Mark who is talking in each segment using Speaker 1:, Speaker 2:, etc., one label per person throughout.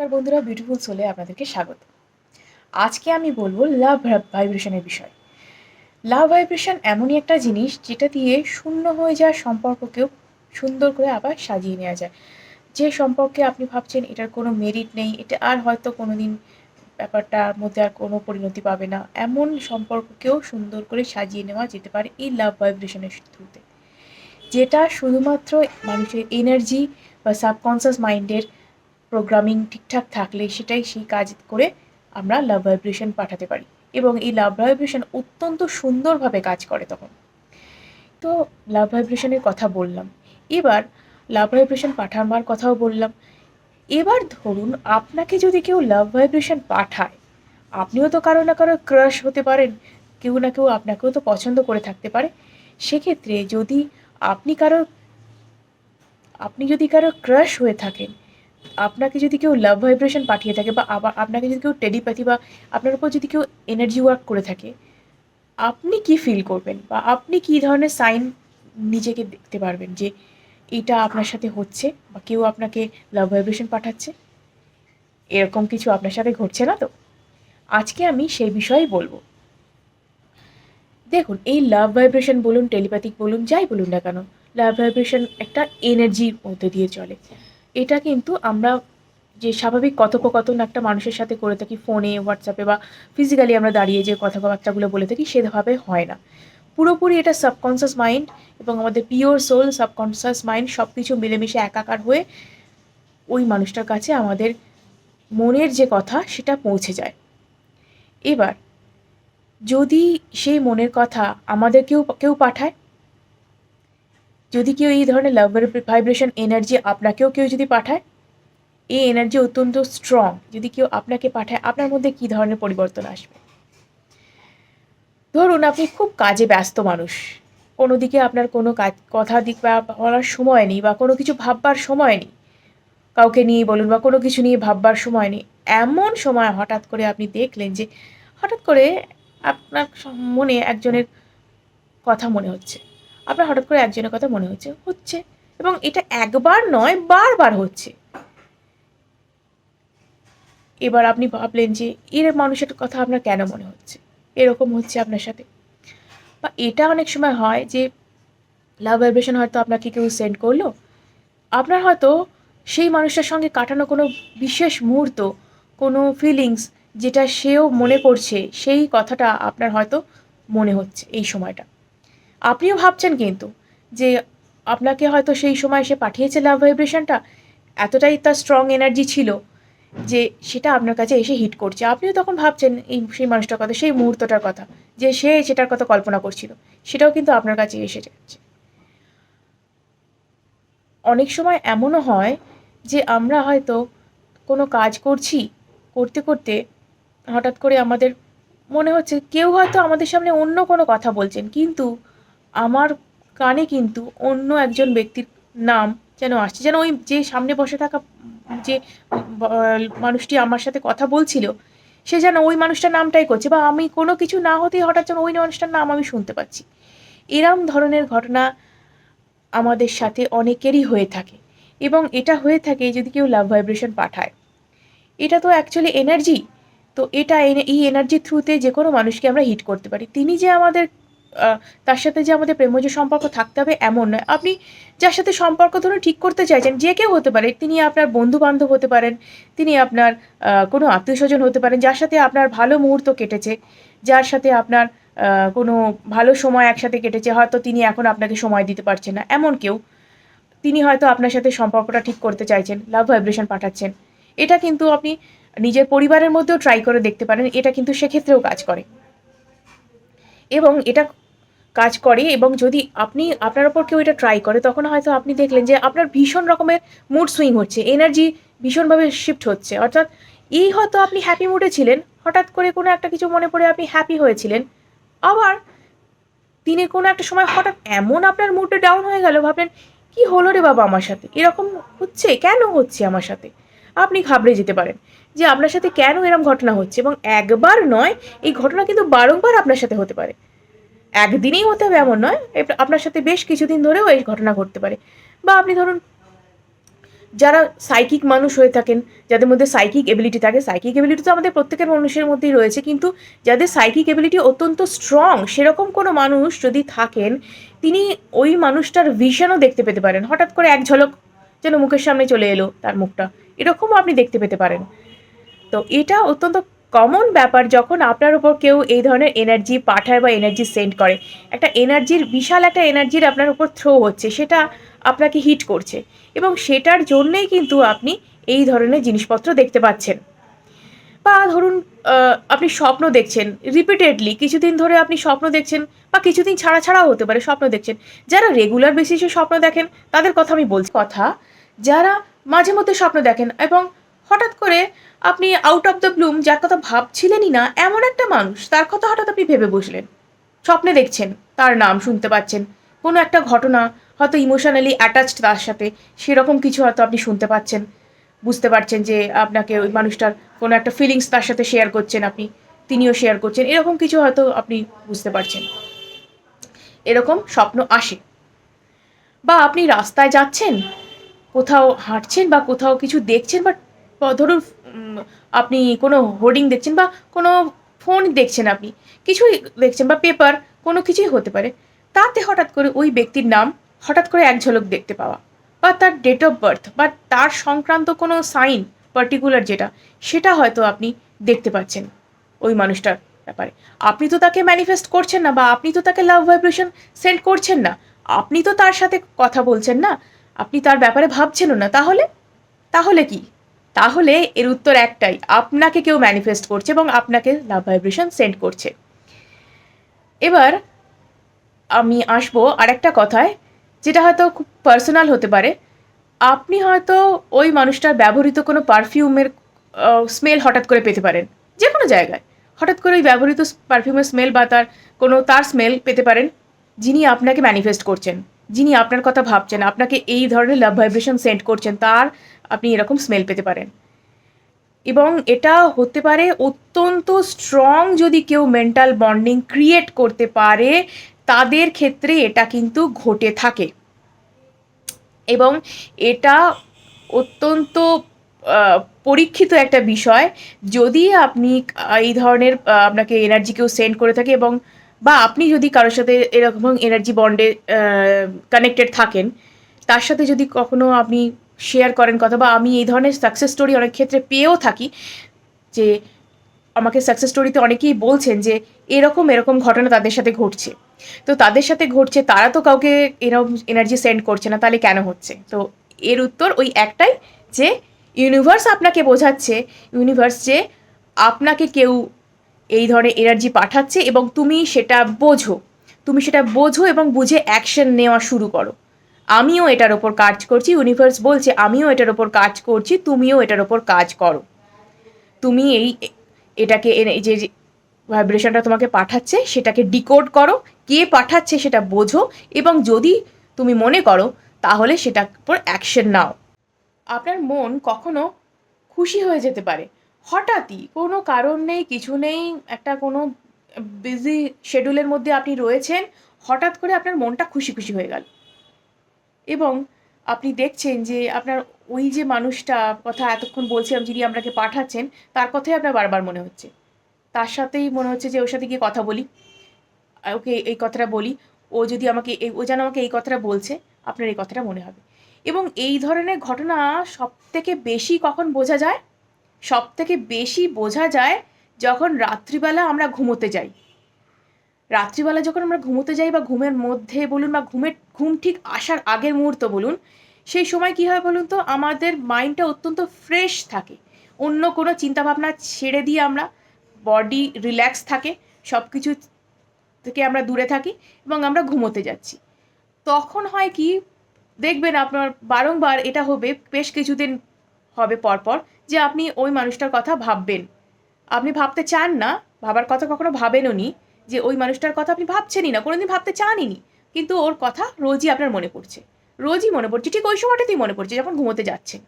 Speaker 1: নমস্কার বন্ধুরা বিউটিফুল সোলে আপনাদেরকে স্বাগত। আজকে আমি বলব লাভ ভাইব্রেশনের বিষয়। লাভ ভাইব্রেশন এমনই একটা জিনিস যেটা দিয়ে শূন্য হয়ে যাওয়া সম্পর্ককেও সুন্দর করে আবার সাজিয়ে নেওয়া যায়। যে সম্পর্কে আপনি ভাবছেন, এটার কোনো মেরিট নেই, এটা আর হয়তো কোনো দিন ব্যাপারটার মধ্যে আর কোনো পরিণতি পাবে না, এমন সম্পর্ককেও সুন্দর করে সাজিয়ে নেওয়া যেতে পারে এই লাভ ভাইব্রেশনের থ্রুতে যেটা শুধুমাত্র মানুষের এনার্জি বা সাবকনসিয়াস মাইন্ডের প্রোগ্রামিং ঠিকঠাক থাকলে সেটাই সেই কাজ করে আমরা লাভ ভাইব্রেশন পাঠাতে পারি। এবং এই লাভ ভাইব্রেশন অত্যন্ত সুন্দরভাবে কাজ করে তখন। তো লাভ ভাইব্রেশনের কথা বললাম। এবার লাভ ভাইব্রেশন পাঠাবার কথাও বললাম। এবার ধরুন আপনাকে যদি কেউ লাভ ভাইব্রেশন পাঠায়, আপনিও তো কারও না কারও ক্রাশ হতে পারেন, কেউ না কেউ আপনাকেও তো পছন্দ করে থাকতে পারে। সেক্ষেত্রে যদি আপনি কারও, আপনি যদি কারও ক্রাশ হয়ে থাকেন আপনাকে যদি কেউ লাভ ভাইব্রেশন পাঠিয়ে থাকে বা আপনাকে যদি কেউ টেলিপ্যাথি বা আপনার উপর যদি কেউ এনার্জি ওয়ার্ক করে থাকে, আপনি কি ফিল করবেন? বা আপনি কি ধরনের সাইন নিজেকে দেখতে পারবেন যে এটা আপনার সাথে হচ্ছে বা কেউ আপনাকে লাভ ভাইব্রেশন পাঠাচ্ছে? এরকম কিছু আপনার সাথে ঘটছে না তো? আজকে আমি সেই বিষয়েই বলব। দেখুন, এই লাভ ভাইব্রেশন বলুন টেলিপ্যাথিক বলুন, যাই বলুন না কেন লাভ ভাইব্রেশন একটা এনার্জির মধ্যে দিয়ে চলে। এটা কিন্তু আমরা যে স্বাভাবিক কথোপকথন একটা মানুষের সাথে করে থাকি ফোনে হোয়াটসঅ্যাপে বা ফিজিক্যালি আমরা দাঁড়িয়ে যে কথাবার্তাগুলো বলে থাকি সেভাবে হয় না। পুরোপুরি এটা সাবকনসিয়াস মাইন্ড এবং আমাদের পিওর সোল সাবকনসিয়াস মাইন্ড সব কিছু মিলেমিশে একাকার হয়ে ওই মানুষটার কাছে আমাদের মনের যে কথা সেটা পৌঁছে যায়। এবার যদি সেই মনের কথা আমাদের কেউ কেউ পাঠায় যদি কেউ এই ধরনের লাভ ভাইব্রেশন এনার্জি আপনাকেও কেউ যদি পাঠায়, এই এনার্জি অত্যন্ত স্ট্রং যদি কেউ আপনাকে পাঠায়, আপনার মধ্যে কী ধরনের পরিবর্তন আসবে? ধরুন আপনি খুব কাজে ব্যস্ত মানুষ, কোনো দিকে আপনার কোনো কাজ, কথা দিক বা বলার সময় নেই বা কোনো কিছু ভাববার সময় নেই, কাউকে নিয়ে বলুন বা কোনো কিছু নিয়ে ভাববার সময় নেই, এমন সময় হঠাৎ করে আপনি দেখলেন যে, হঠাৎ করে আপনার মনে একজনের কথা মনে হচ্ছে। আপনার হঠাৎ করে একজনের কথা মনে হচ্ছে হচ্ছে। এবং এটা একবার নয়, বারবার হচ্ছে। এবার আপনি ভাবলেন যে এর মানুষের কথা আপনার কেন মনে হচ্ছে? এরকম হচ্ছে আপনার সাথে। বা এটা অনেক সময় হয় যে লাভ ভাইব্রেশন হয়তো আপনাকে কেউ সেন্ড করল। আপনার হয়তো সেই মানুষটার সঙ্গে কাটানো কোনো বিশেষ মুহূর্ত, কোনো ফিলিংস যেটা সেও মনে করছে, সেই কথাটা আপনার হয়তো মনে হচ্ছে এই সময়টা। আপনিও ভাবছেন কিন্তু যে আপনাকে হয়তো সেই সময় সে পাঠিয়েছে লাভ ভাইব্রেশনটা এতটাই তার স্ট্রং এনার্জি ছিল যে সেটা আপনার কাছে এসে হিট করছে। আপনিও তখন ভাবছেন এই সেই মানুষটার কথা, সেই মুহূর্তটার কথা, যে সে সেটার কথা কল্পনা করছিল, সেটাও কিন্তু আপনার কাছে এসে যাচ্ছে। অনেক সময় এমনও হয় যে আমরা হয়তো কোনো কাজ করছি, করতে করতে হঠাৎ করে আমাদের মনে হচ্ছে কেউ হয়তো আমাদের সামনে অন্য কোনো কথা বলছেন, কিন্তু আমার কানে কিন্তু অন্য একজন ব্যক্তির নাম যেন আসছে, যেন ওই যে সামনে বসে থাকা যে মানুষটি আমার সাথে কথা বলছিল, সে যেন ওই মানুষটার নামটাই করছে বা আমি কোনো কিছু না হতেই হঠাৎ যেন ওই মানুষটার নাম আমি শুনতে পাচ্ছি। এরম ধরনের ঘটনা আমাদের সাথে অনেকেরই হয়ে থাকে এবং এটা হয়ে থাকে যদি কেউ লাভ ভাইব্রেশন পাঠায়। এটা তো অ্যাকচুয়ালি এনার্জি তো এটা এই এনার্জির থ্রুতে যে কোনো মানুষকে আমরা হিট করতে পারি। তিনি যে আমাদের তার সাথে যে আমাদের প্রেমজ সম্পর্ক থাকতে হবে এমন নয়। আপনি যার সাথে সম্পর্ক ধরুন, ঠিক করতে চাইছেন, যে কেউ হতে পারে, তিনি আপনার বন্ধু বান্ধব হতে পারেন, তিনি আপনার কোনো আত্মীয় স্বজন হতে পারেন, যার সাথে আপনার ভালো মুহূর্ত কেটেছে, যার সাথে আপনার কোনো ভালো সময় একসাথে কেটেছে, হয়তো তিনি এখন আপনাকে সময় দিতে পারছেন না, এমন কেউ, তিনি হয়তো আপনার সাথে সম্পর্কটা ঠিক করতে চাইছেন লাভ ভাইব্রেশন পাঠাচ্ছেন। এটা কিন্তু আপনি নিজের পরিবারের মধ্যেও ট্রাই করে দেখতে পারেন, এটা কিন্তু সেক্ষেত্রেও কাজ করে। এবং এটা কাজ করে এবং যদি আপনি, আপনার ওপর কেউ এটা ট্রাই করে, তখন হয়তো আপনি দেখলেন যে আপনার ভীষণ রকমের মুড সুইং হচ্ছে এনার্জি ভীষণভাবে শিফট হচ্ছে। অর্থাৎ এই হয়তো আপনি হ্যাপি মুডে ছিলেন, হঠাৎ করে কোনো একটা কিছু মনে পড়ে আপনি হ্যাপি হয়েছিলেন। আবার দিনের কোনো একটা সময় হঠাৎ এমন আপনার মুডটা ডাউন হয়ে গেল, ভাবলেন, কি হলো রে বাবা আমার সাথে? এরকম হচ্ছে? কেন হচ্ছে আমার সাথে? আপনি ঘাবড়ে যেতে পারেন যে আপনার সাথে কেন এরম ঘটনা হচ্ছে এবং একবার নয়, এই ঘটনা কিন্তু বারংবার আপনার সাথে হতে পারে। একদিনেই হতে হবে এমন নয়। আপনার সাথে বেশ কিছুদিন ধরেও এই ঘটনা ঘটতে পারে। বা আপনি ধরুন, যারা সাইকিক মানুষ হয়ে থাকেন, যাদের মধ্যে সাইকিক এবিলিটি থাকে সাইকিক এবিলিটি তো আমাদের প্রত্যেকের মানুষের মধ্যেই রয়েছে, কিন্তু যাদের সাইকিক এবিলিটি অত্যন্ত স্ট্রং সেরকম কোনো মানুষ যদি থাকেন, তিনি ওই মানুষটার ভিশনও দেখতে পেতে পারেন। হঠাৎ করে এক ঝলক যেন মুখের সামনে চলে এলো তার মুখটা। এরকমও আপনি দেখতে পেতে পারেন। তো এটা অত্যন্ত কমন ব্যাপার যখন আপনার উপর কেউ এই ধরনের এনার্জি পাঠায় বা এনার্জি সেন্ড করে, একটা এনার্জির বিশাল একটা এনার্জির আপনার উপর থ্রো হচ্ছে, সেটা আপনাকে হিট করছে। এবং সেটার জন্যেই কিন্তু আপনি এই ধরনের জিনিসপত্র দেখতে পাচ্ছেন। বা ধরুন আপনি স্বপ্ন দেখছেন রিপিটেডলি কিছুদিন ধরে আপনি স্বপ্ন দেখছেন, বা কিছুদিন ছাড়া ছাড়াও হতে পারে স্বপ্ন দেখছেন। যারা রেগুলার বেসিসে স্বপ্ন দেখেন, তাদের কথা আমি বলছি। কথা, যারা মাঝে মধ্যে স্বপ্ন দেখেন এবং হঠাৎ করে আপনি আউট অফ দ্য ব্লুম যার কথা ভাবছিলেনই না, এমন একটা মানুষ, তার কথা হঠাৎ আপনি ভেবে বসলেন। স্বপ্নে দেখছেন, তার নাম শুনতে পাচ্ছেন। কোনো একটা ঘটনা হয়তো ইমোশনালি অ্যাটাচড তার সাথে, সেরকম কিছু হয়তো আপনি শুনতে পাচ্ছেন। বুঝতে পারছেন যে আপনাকে ওই মানুষটার কোনো একটা ফিলিংস তার সাথে শেয়ার করছেন আপনি, তিনিও শেয়ার করছেন, এরকম কিছু হয়তো আপনি বুঝতে পারছেন। এরকম স্বপ্ন আসে। বা আপনি রাস্তায় যাচ্ছেন, কোথাও হাঁটছেন বা কোথাও কিছু দেখছেন বা ধরুন আপনি কোনো হোর্ডিং দেখছেন বা কোনো ফোন দেখছেন আপনি, কিছুই দেখছেন বা পেপার কোনো কিছুই হতে পারে, তাতে হঠাৎ করে ওই ব্যক্তির নাম হঠাৎ করে এক ঝলক দেখতে পাওয়া বা তার ডেট অফ বার্থ বা তার সংক্রান্ত কোনো সাইন পার্টিকুলার যেটা, সেটা হয়তো আপনি দেখতে পাচ্ছেন ওই মানুষটার ব্যাপারে। আপনি তো তাকে ম্যানিফেস্ট করছেন না বা আপনি তো তাকে লাভ ভাইব্রেশন সেন্ড করছেন না, আপনি তো তার সাথে কথা বলছেন না, আপনি তার ব্যাপারে ভাবছেনও না, তাহলে? তাহলে কি? তাহলে এর উত্তর একটাই, আপনাকে কেউ ম্যানিফেস্ট করছে এবং আপনাকে লাভ ভাইব্রেশন সেন্ড করছে। এবার আমি আসব আরেকটা কথায়, যেটা হয়তো খুব পার্সোনাল হতে পারে। আপনি হয়তো ওই মানুষটার ব্যবহৃত কোনো পারফিউমের স্মেল হঠাৎ করে পেতে পারেন। যে কোনো জায়গায়। হঠাৎ করে ওই ব্যবহৃত পারফিউমের স্মেল বা তার কোনো, তার স্মেল পেতে পারেন, যিনি আপনাকে ম্যানিফেস্ট করছেন। যিনি আপনার কথা ভাবছেন, আপনাকে এই ধরনের লাভ ভাইব্রেশন সেন্ড করছেন, তার আপনি এরকম স্মেল পেতে পারেন। এবং এটা হতে পারে অত্যন্ত স্ট্রং যদি কেউ মেন্টাল বন্ডিং ক্রিয়েট করতে পারে, তাদের ক্ষেত্রে এটা কিন্তু ঘটে থাকে। এবং এটা অত্যন্ত পরীক্ষিত একটা বিষয়। যদি আপনি এই ধরনের আপনাকে এনার্জি কেউ সেন্ড করে থাকে এবং, বা আপনি যদি কারোর সাথে এরকম এনার্জি বন্ডে কানেক্টেড থাকেন, তার সাথে যদি কখনো আপনি শেয়ার করেন কথা বা আমি এই ধরনের সাকসেস স্টোরি অনেক ক্ষেত্রে পেয়েও থাকি, যে আমাকে সাকসেস স্টোরিতে অনেকেই বলছেন যে এরকম এরকম ঘটনা তাদের সাথে ঘটছে। তো তাদের সাথে ঘটছে, তারা তো কাউকে এরকম এনার্জি সেন্ড করছে না, তাহলে কেন হচ্ছে? তো এর উত্তর ওই একটাই যে ইউনিভার্স আপনাকে বোঝাচ্ছে ইউনিভার্স যে আপনাকে কেউ এই ধরনের এনার্জি পাঠাচ্ছে এবং তুমি সেটা বোঝো। তুমি সেটা বোঝো এবং বুঝে অ্যাকশন নেওয়া শুরু করো। আমিও এটার ওপর কাজ করছি ইউনিভার্স বলছে, আমিও এটার ওপর কাজ করছি, তুমিও এটার ওপর কাজ করো। তুমি এই, এটাকে এনে- যে ভাইব্রেশনটা তোমাকে পাঠাচ্ছে, সেটাকে ডিকোড করো, কে পাঠাচ্ছে সেটা বোঝো, এবং যদি তুমি মনে করো, তাহলে সেটার উপর অ্যাকশন নাও। আপনার মন কখনো খুশি হয়ে যেতে পারে। হঠাৎই, কোনো কারণ নেই, কিছু নেই, একটা কোনো বিজি শেডিউলের মধ্যে আপনি রয়েছেন, হঠাৎ করে আপনার মনটা খুশি খুশি হয়ে গেল। এবং আপনি দেখছেন যে আপনার ওই যে মানুষটা কথা এতক্ষণ বলছিলাম যিনি আপনাকে পাঠাচ্ছেন, তার কথাই আপনার বারবার মনে হচ্ছে। তার সাথেই মনে হচ্ছে যে ওর সাথে গিয়ে কথা বলি। ওকে এই কথাটা বলি। ও যদি আমাকে ও যেন আমাকে এই কথাটা বলছে, আপনার এই কথাটা মনে হবে। এবং এই ধরনের ঘটনা সব থেকে বেশি কখন বোঝা যায়? সব থেকে বেশি বোঝা যায় যখন রাত্রিবেলা আমরা ঘুমোতে যাই। রাত্রিবেলা যখন আমরা ঘুমোতে যাই বা ঘুমের মধ্যে বলুন বা ঘুমের, ঘুম ঠিক আসার আগের মুহূর্ত বলুন, সেই সময় কী হয় বলুন তো, আমাদের মাইন্ডটা অত্যন্ত ফ্রেশ থাকে। অন্য কোনো চিন্তাভাবনা ছেড়ে দিয়ে আমরা বডি রিল্যাক্স থাকে সব কিছু থেকে আমরা দূরে থাকি এবং আমরা ঘুমোতে যাচ্ছি। তখন হয় কি, দেখবেন আপনার বারংবার এটা হবে, বেশ কিছুদিন হবে পরপর যে আপনি ওই মানুষটার কথা ভাববেন। আপনি ভাবতে চান না, ভাবার কথা কখনো ভাবেনও নি যে ওই মানুষটার কথা আপনি ভাবছেনই না, কোনোদিন ভাবতে চানই কিন্তু ওর কথা রোজই আপনার মনে পড়ছে। রোজই মনে পড়ছে, ঠিক ওই সময়টাতেই মনে পড়ছে যখন ঘুমোতে যাচ্ছেন।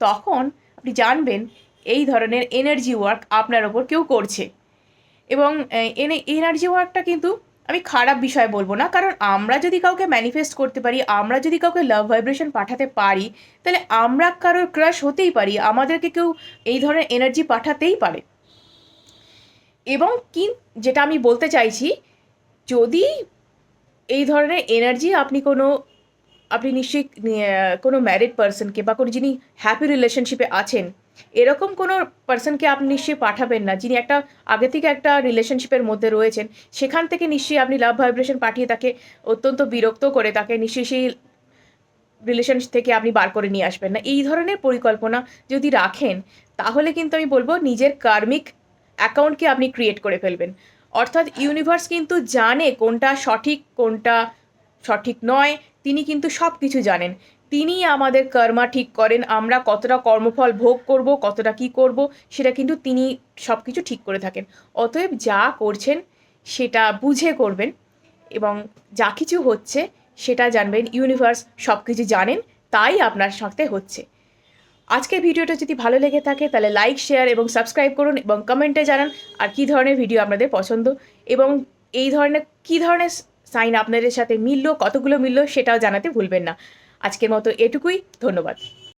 Speaker 1: তখন আপনি জানবেন এই ধরনের এনার্জি ওয়ার্ক আপনার ওপর কেউ করছে। এবং এনে এনার্জি ওয়ার্কটা কিন্তু আমি খারাপ বিষয় বলব না, কারণ আমরা যদি কাউকে ম্যানিফেস্ট করতে পারি, আমরা যদি কাউকে লাভ ভাইব্রেশন পাঠাতে পারি, তাহলে আমরা কারোর ক্রাশ হতেই পারি, আমাদেরকে কেউ এই ধরনের এনার্জি পাঠাতেই পারে। এবং কি, যেটা আমি বলতে চাইছি, যদি এই ধরনের এনার্জি আপনি কোনো, আপনি নিশ্চয়ই কোনো ম্যারিড পার্সনকে বা কোনো যিনি হ্যাপি রিলেশনশিপে আছেন, এরকম কোনো পার্সনকে আপনি নিশ্চয়ই পাঠাবেন না, যিনি একটা, আগে থেকে একটা রিলেশনশিপের মধ্যে রয়েছেন, সেখান থেকে নিশ্চয়ই আপনি লাভ ভাইব্রেশন পাঠিয়ে তাকে অত্যন্ত বিরক্ত করে তাকে নিশ্চয়ই সেই রিলেশন থেকে আপনি বার করে নিয়ে আসবেন না। এই ধরনের পরিকল্পনা যদি রাখেন, তাহলে কিন্তু আমি বলব নিজের কার্মিক অ্যাকাউন্টকে আপনি ক্রিয়েট করে ফেলবেন। অর্থাৎ ইউনিভার্স কিন্তু জানে কোনটা সঠিক কোনটা সঠিক নয়, তিনি কিন্তু সব কিছু জানেন। তিনি আমাদের কর্মা ঠিক করেন, আমরা কতটা কর্মফল ভোগ করব, কতটা কি করব, সেটা কিন্তু তিনি সব কিছু ঠিক করে থাকেন। অতএব যা করছেন, সেটা বুঝে করবেন এবং যা কিছু হচ্ছে, সেটা জানবেন। ইউনিভার্স সব কিছু জানেন, তাই আপনার সাথে হচ্ছে। আজকের ভিডিওটা যদি ভালো লেগে থাকে, তাহলে লাইক শেয়ার এবং সাবস্ক্রাইব করুন এবং কমেন্টে জানান আর কী ধরনের ভিডিও আপনাদের পছন্দ এবং এই ধরনের, কী ধরনের সাইন আপনাদের সাথে মিললো, কতগুলো মিললো সেটাও জানাতে ভুলবেন না। আজকের মতো এটুকুই, ধন্যবাদ।